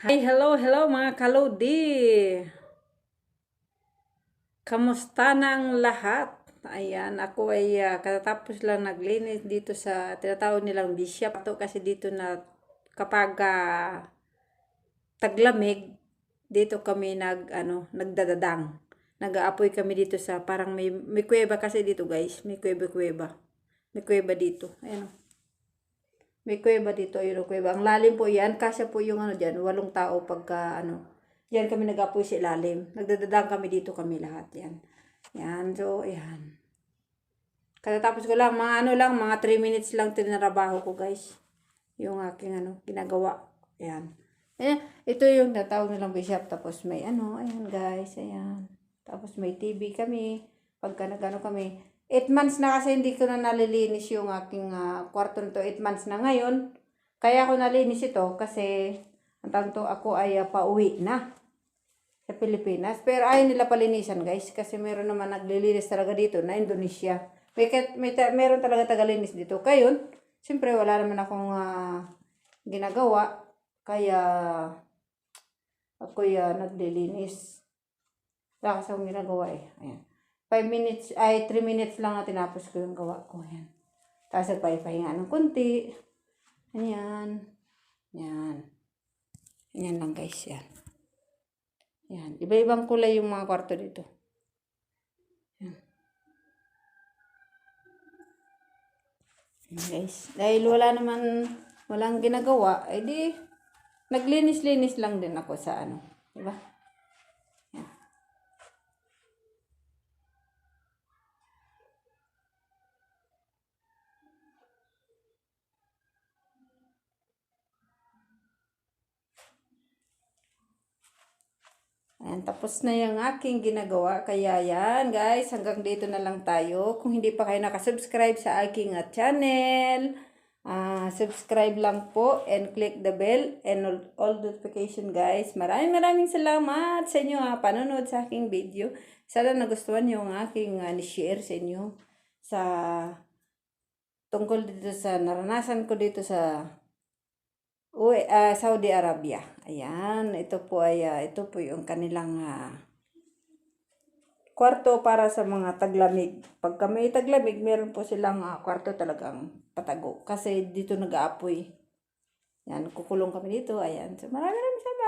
Hi, hello, hello mga kalodi. Kamusta na ang lahat? Ayan, ako ay ah, katatapos lang naglinis dito sa tinatawag nilang bishop. Ito kasi dito na kapag ah, taglamig, dito kami nag ano, nagdadadang. Nag-aapoy kami dito sa parang may may kuweba kasi dito, guys. May kuweba-kuweba. May kuweba dito. Ayan. oh. May kuweba dito, ang kuweba. Ang lalim po yan, kasya po yung ano dyan, walong tao pagka ano. Yan kami nag-apoy sa ilalim. Nagdadadang kami dito kami lahat, yan. Yan, so, yan. Katatapos ko lang, mga ano lang, mga 3 minutes lang tinarabaho ko, guys. Yung aking ano, ginagawa. Yan. Ayan, ito yung natawag nilang bishop. Tapos may ano, ayan guys, ayan. Tapos may TV kami. Pagka nagano kami. 8 months na kasi hindi ko na nalilinis yung aking ah, kwarto nito. 8 months na ngayon. Kaya ako nalinis ito kasi ang tawag to, ako ay ah, pauwi na sa Pilipinas. Pero ayaw nila palinisan guys kasi meron naman naglilinis talaga dito na Indonesia. May, may ta- meron talaga tagalinis dito. Kayon, siyempre wala naman akong ah, ginagawa. Kaya ako ya naglilinis. Wala kasi akong ginagawa eh. Ayan. 5 minutes, ay 3 minutes lang na tinapos ko yung gawa ko. Ayan. Tapos nagpahipahinga ng kunti. Ayan. Ayan. Ayan lang guys, yan. Yan. Iba-ibang kulay yung mga kwarto dito. Yan. Yan guys. Dahil wala naman, walang ginagawa, eh di, naglinis-linis lang din ako sa ano. Diba? Ayan, tapos na yung aking ginagawa. Kaya yan, guys, hanggang dito na lang tayo. Kung hindi pa kayo nakasubscribe sa aking ah, channel, ah subscribe lang po and click the bell and all, all notification, guys. Maraming maraming salamat sa inyo ha, panonood sa aking video. Sana nagustuhan yung aking ah, ni-share sa inyo sa tungkol dito sa naranasan ko dito sa Uy, ah, Saudi Arabia. Ayan, ito po ay ah, ito po yung kanilang ah, kwarto para sa mga taglamig. Pagka may taglamig, meron po silang ah, kwarto talagang patago kasi dito nag-aapoy. Yan, kukulong kami dito. Ayan. So, maraming salamat.